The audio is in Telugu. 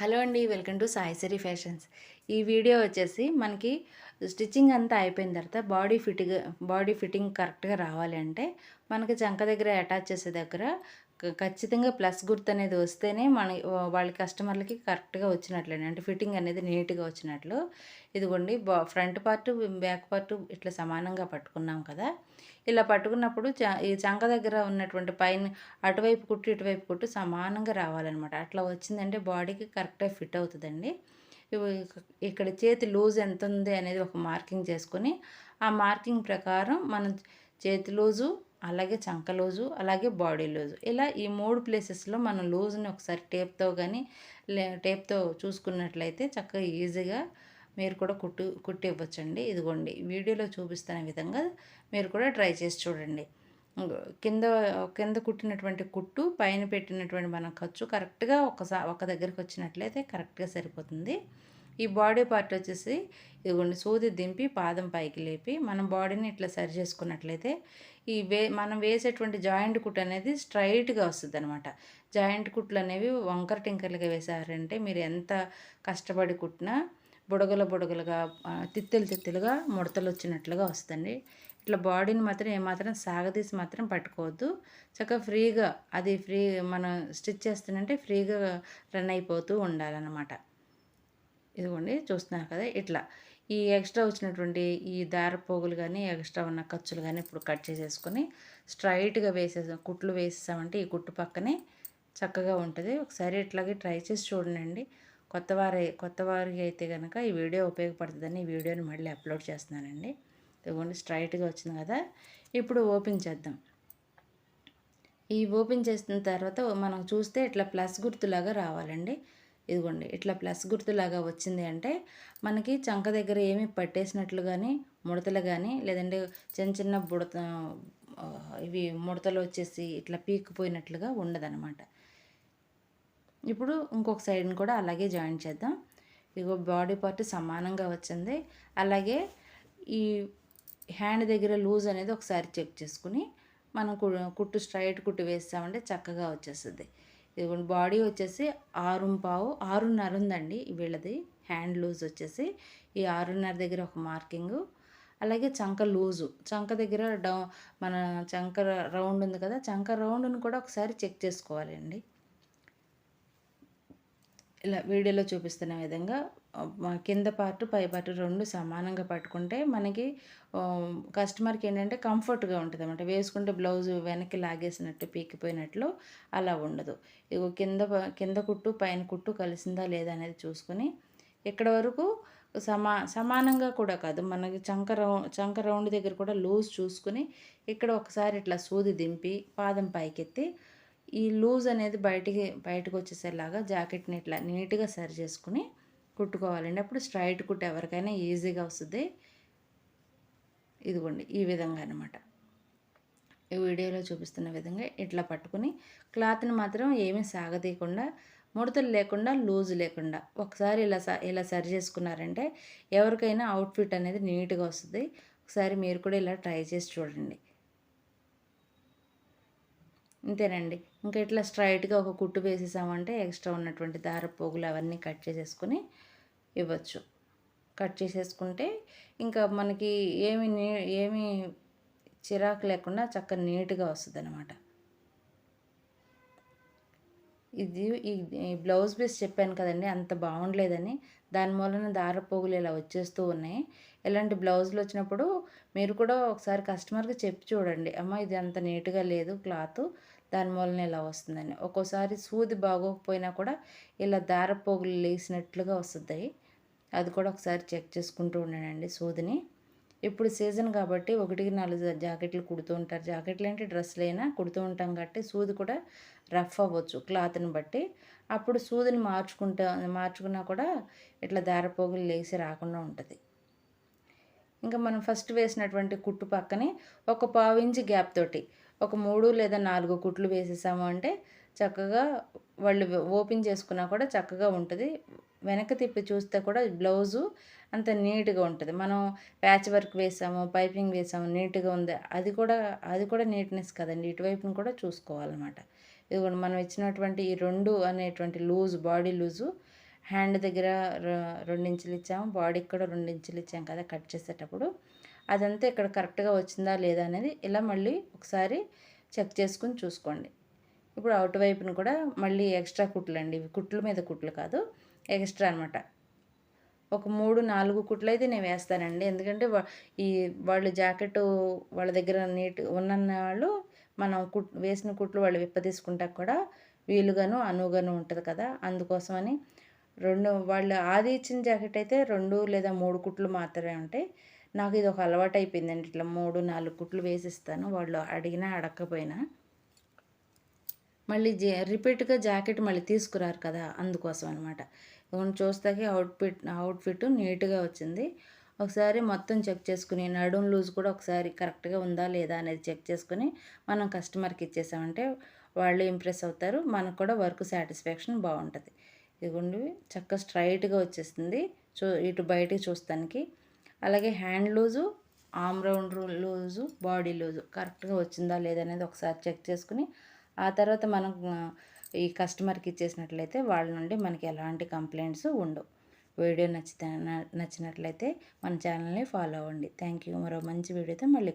హలో అండి వెల్కమ్ టు సాయిసరి ఫ్యాషన్స్. ఈ వీడియో వచ్చేసి మనకి స్టిచ్చింగ్ అంతా అయిపోయిన తర్వాత బాడీ ఫిట్గా బాడీ ఫిట్టింగ్ కరెక్ట్గా రావాలి అంటే మనకి చంక దగ్గర అటాచ్ చేసే దగ్గర ఖచ్చితంగా ప్లస్ గుర్తు అనేది వస్తేనే మన వాళ్ళ కస్టమర్లకి కరెక్ట్గా వచ్చినట్లేండి అంటే ఫిట్టింగ్ అనేది నీట్గా వచ్చినట్లు. ఇదిగోండి ఫ్రంట్ పార్ట్ బ్యాక్ పార్ట్ ఇట్లా సమానంగా పట్టుకున్నాం కదా. ఇలా పట్టుకున్నప్పుడు చ ఈ చంక దగ్గర ఉన్నటువంటి పైన అటువైపు కుట్టు ఇటువైపు కుట్టు సమానంగా రావాలన్నమాట. అట్లా వచ్చిందంటే బాడీకి కరెక్ట్గా ఫిట్ అవుతుందండి. ఇక్కడ చేతి లూజ్ ఎంత ఉంది అనేది ఒక మార్కింగ్ చేసుకొని ఆ మార్కింగ్ ప్రకారం మనం చేతి లూజు అలాగే చంక లూజు అలాగే బాడీ లూజు. ఇలా ఈ మూడు ప్లేసెస్లో మనం లూజ్ని ఒకసారి టేప్తో కానీ లే టేప్తో చూసుకున్నట్లయితే చక్కగా ఈజీగా మీరు కూడా కుట్టు కుట్టి ఇవ్వచ్చండి ఇదిగోండి వీడియోలో చూపిస్తున్న విధంగా మీరు కూడా ట్రై చేసి చూడండి. కింద కింద కుట్టినటువంటి కుట్టు పైన పెట్టినటువంటి మన ఖర్చు కరెక్ట్గా ఒకసారి ఒక దగ్గరికి వచ్చినట్లయితే కరెక్ట్గా సరిపోతుంది. ఈ బాడీ పార్ట్ వచ్చేసి ఇదిగోండి సూది దింపి పాదం పైకి లేపి మనం బాడీని ఇట్లా సరి చేసుకున్నట్లయితే ఈ వే మనం వేసేటువంటి జాయింట్ కుట్టు అనేది స్ట్రైట్గా వస్తుంది అనమాట జాయింట్ కుట్లు అనేవి వంకర టింకర్లుగా వేసారంటే మీరు ఎంత కష్టపడి కుట్టినా బుడగల బుడగలుగా తిత్తెలు తిత్తెలుగా ముడతలు వచ్చినట్లుగా వస్తుంది ఇట్లా బాడీని మాత్రం ఏమాత్రం సాగదీసి మాత్రం పట్టుకోవద్దు. చక్కగా ఫ్రీగా అది ఫ్రీ మనం స్టిచ్ చేస్తుందంటే ఫ్రీగా రన్ అయిపోతూ ఉండాలన్నమాట. ఇదిగోండి చూస్తున్నారు కదా ఇట్లా. ఈ ఎక్స్ట్రా వచ్చినటువంటి ఈ దార పోగులు కానీ ఎక్స్ట్రా ఉన్న ఖర్చులు కానీ ఇప్పుడు కట్ చేసేసుకొని స్ట్రైట్గా వేసేసాం కుట్లు వేసేసామంటే ఈ కుట్టు పక్కనే చక్కగా ఉంటుంది. ఒకసారి ఇట్లాగే ట్రై చేసి చూడండి. కొత్తవారి కొత్తవారికి అయితే కనుక ఈ వీడియో ఉపయోగపడుతుందని ఈ వీడియోని మళ్ళీ అప్లోడ్ చేస్తున్నానండి. ఇదిగోండి స్ట్రైట్గా వచ్చింది కదా. ఇప్పుడు ఓపెన్ చేద్దాం. ఈ ఓపెన్ చేసిన తర్వాత మనం చూస్తే ఇట్లా ప్లస్ గుర్తులాగా రావాలండి. ఇదిగోండి ఇట్లా ప్లస్ గుర్తులాగా వచ్చింది అంటే మనకి చంక దగ్గర ఏమి పట్టేసినట్లు కానీ ముడతలు కానీ లేదంటే చిన్న చిన్న బుడత ఇవి ముడతలు వచ్చేసి ఇట్లా పీక్కుపోయినట్లుగా ఉండదన్నమాట. ఇప్పుడు ఇంకొక సైడ్ని కూడా అలాగే జాయిన్ చేద్దాం. ఇగో బాడీ పార్ట్ సమానంగా వచ్చింది. అలాగే ఈ హ్యాండ్ దగ్గర లూజ్ అనేది ఒకసారి చెక్ చేసుకుని మనం కు- కుట్టు స్ట్రైట్ కుట్టు వేస్తామంటే చక్కగా వచ్చేస్తుంది. ఇదిగోండి బాడీ వచ్చేసి ఆరుంపావు ఆరున్నర ఉందండి వీళ్ళది. హ్యాండ్ లూజ్ వచ్చేసి ఈ ఆరున్నర దగ్గర ఒక మార్కింగు అలాగే చంక లూజు చంక దగ్గర డౌ మన చంక రౌండ్ ఉంది కదా చంక రౌండ్ని కూడా ఒకసారి చెక్ చేసుకోవాలండి. ఇలా వీడియోలో చూపిస్తున్న విధంగా కింద పార్ట్ పై పార్ట్ రెండు సమానంగా పట్టుకుంటే మనకి కస్టమర్కి ఏంటంటే కంఫర్ట్గా ఉంటుంది అనమాట వేసుకుంటే బ్లౌజ్ వెనక్కి లాగేసినట్టు పీకిపోయినట్లు అలా ఉండదు. ఇగో కింద కింద కుట్టు పైన కుట్టు కలిసిందా లేదా అనేది చూసుకొని ఇక్కడ వరకు సమా సమానంగా కూడా కాదు. మనకి చంక రౌండ్ చంక రౌండ్ దగ్గర కూడా లూజ్ చూసుకుని ఇక్కడ ఒకసారి ఇట్లా సూది దింపి పాదం పైకెత్తి ఈ లూజ్ అనేది బయటికి బయటకు వచ్చేసేలాగా జాకెట్ని ఇట్లా నీట్గా సరి చేసుకుని కుట్టుకోవాలండి. అప్పుడు స్ట్రైట్ కుట్టు ఎవరికైనా ఈజీగా వస్తుంది. ఇదిగోండి ఈ విధంగా అనమాట ఈ వీడియోలో చూపిస్తున్న విధంగా ఇట్లా పట్టుకుని క్లాత్ని మాత్రం ఏమీ సాగదీయకుండా ముడతలు లేకుండా లూజ్ లేకుండా ఒకసారి ఇలా స ఇలా సరి చేసుకున్నారంటే ఎవరికైనా అవుట్ఫిట్ అనేది నీట్గా వస్తుంది. ఒకసారి మీరు కూడా ఇలా ట్రై చేసి చూడండి. అంతేనండి ఇంకా ఇట్లా స్ట్రైట్గా ఒక కుట్టు వేసేసామంటే ఎక్స్ట్రా ఉన్నటువంటి దార పోగులు అవన్నీ కట్ చేసేసుకొని ఇవ్వచ్చు. కట్ చేసేసుకుంటే ఇంకా మనకి ఏమి నీ ఏమి చిరాకు లేకుండా చక్కగా నీట్గా వస్తుంది అనమాట ఇది ఈ బ్లౌజ్ పీస్ చెప్పాను కదండి అంత బాగుండలేదని. దాని మూలన దార పోగులు ఇలా వచ్చేస్తూ ఉన్నాయి. ఇలాంటి బ్లౌజులు వచ్చినప్పుడు మీరు కూడా ఒకసారి కస్టమర్కి చెప్పి చూడండి. అమ్మ ఇది అంత నీట్గా లేదు క్లాత్ దాని మూలన ఇలా వస్తుందని. ఒక్కోసారి సూది బాగోకపోయినా కూడా ఇలా దార పోగులు లేసినట్లుగా వస్తుంది. అది కూడా ఒకసారి చెక్ చేసుకుంటూ ఉండండి సూదిని. ఇప్పుడు సీజన్ కాబట్టి ఒకటికి నాలుగు జాకెట్లు కుడుతూ ఉంటారు. జాకెట్లు ఏంటి డ్రెస్సులు అయినా కుడుతూ ఉంటాం కాబట్టి సూది కూడా రఫ్ అవ్వచ్చు క్లాత్ని బట్టి. అప్పుడు సూదిని మార్చుకుంటా మార్చుకున్నా కూడా ఇట్లా దారపోగులు లేసి రాకుండా ఉంటుంది. ఇంకా మనం ఫస్ట్ వేసినటువంటి కుట్టు పక్కనే ఒక పావు ఇంచు గ్యాప్ తోటి ఒక మూడు లేదా నాలుగు కుట్లు వేసేసాము అంటే చక్కగా వాళ్ళు ఓపెన్ చేసుకున్నా కూడా చక్కగా ఉంటుంది. వెనక తిప్పి చూస్తే కూడా బ్లౌజు అంత నీట్గా ఉంటుంది. మనం ప్యాచ్ వర్క్ వేసాము పైపింగ్ వేసాము నీట్గా ఉంది. అది కూడా అది కూడా నీట్నెస్ కదండి. ఇటువైపును కూడా చూసుకోవాలన్నమాట. ఇదిగోండి మనం ఇచ్చినటువంటి ఈ రెండు అనేటువంటి లూజ్ బాడీ లూజు హ్యాండ్ దగ్గర రెండించులు రెండు ఇంచులు ఇచ్చాము. బాడీకి కూడా రెండించులు ఇచ్చాము ఇచ్చాం కదా కట్ చేసేటప్పుడు. అదంతా ఇక్కడ కరెక్ట్గా వచ్చిందా లేదా అనేది ఇలా మళ్ళీ ఒకసారి చెక్ చేసుకుని చూసుకోండి. ఇప్పుడు అవుట్ వైపును కూడా మళ్ళీ ఎక్స్ట్రా కుట్లు అండి ఇవి కుట్ల మీద కుట్లు కాదు. ఎక్స్ట్రా అనమాట ఒక మూడు నాలుగు కుట్లు అయితే నేను వేస్తానండి. ఎందుకంటే ఈ వాళ్ళు జాకెట్ వాళ్ళ దగ్గర నీట్ ఉన్న వాళ్ళు మనం కుట్ వేసిన కుట్లు వాళ్ళు విప్పదీసుకుంటా కూడా వీలుగాను అనువుగాను ఉంటుంది కదా. అందుకోసమని రెండు వాళ్ళు ఆది ఇచ్చిన జాకెట్ అయితే రెండు లేదా మూడు కుట్లు మాత్రమే ఉంటాయి. నాకు ఇది ఒక అలవాటు అయిపోయిందండి ఇట్లా మూడు నాలుగు కుట్లు వేసిస్తాను వాళ్ళు అడిగినా అడగకపోయినా మళ్ళీ జే రిపీట్గా జాకెట్ మళ్ళీ తీసుకురారు కదా అందుకోసం అనమాట ఇవన్నీ చూస్తాకి అవుట్ఫిట్ అవుట్ఫిట్ నీట్గా వచ్చింది. ఒకసారి మొత్తం చెక్ చేసుకుని నడుం లూజ్ కూడా ఒకసారి కరెక్ట్గా ఉందా లేదా అనేది చెక్ చేసుకుని మనం కస్టమర్కి ఇచ్చేసామంటే వాళ్ళు ఇంప్రెస్ అవుతారు మనకు కూడా వర్క్ సాటిస్ఫాక్షన్ బాగుంటుంది. ఇదిగోండి చక్కగా స్ట్రైట్గా వచ్చేస్తుంది చూ ఇటు బయటికి చూస్తానికి. అలాగే hand loose arm round loose body loose కరెక్ట్గా వచ్చిందా లేదా అనేది ఒకసారి చెక్ చేసుకుని ఆ తర్వాత మనం ఈ కస్టమర్కి ఇచ్చేసినట్లయితే వాళ్ళ నుండి మనకి ఎలాంటి కంప్లైంట్స్ ఉండవు. వీడియో నచ్చితే నచ్చినట్లయితే మన ఛానల్ని ఫాలో అవ్వండి. థ్యాంక్ యూ మరో మంచి వీడియోతో మళ్ళీ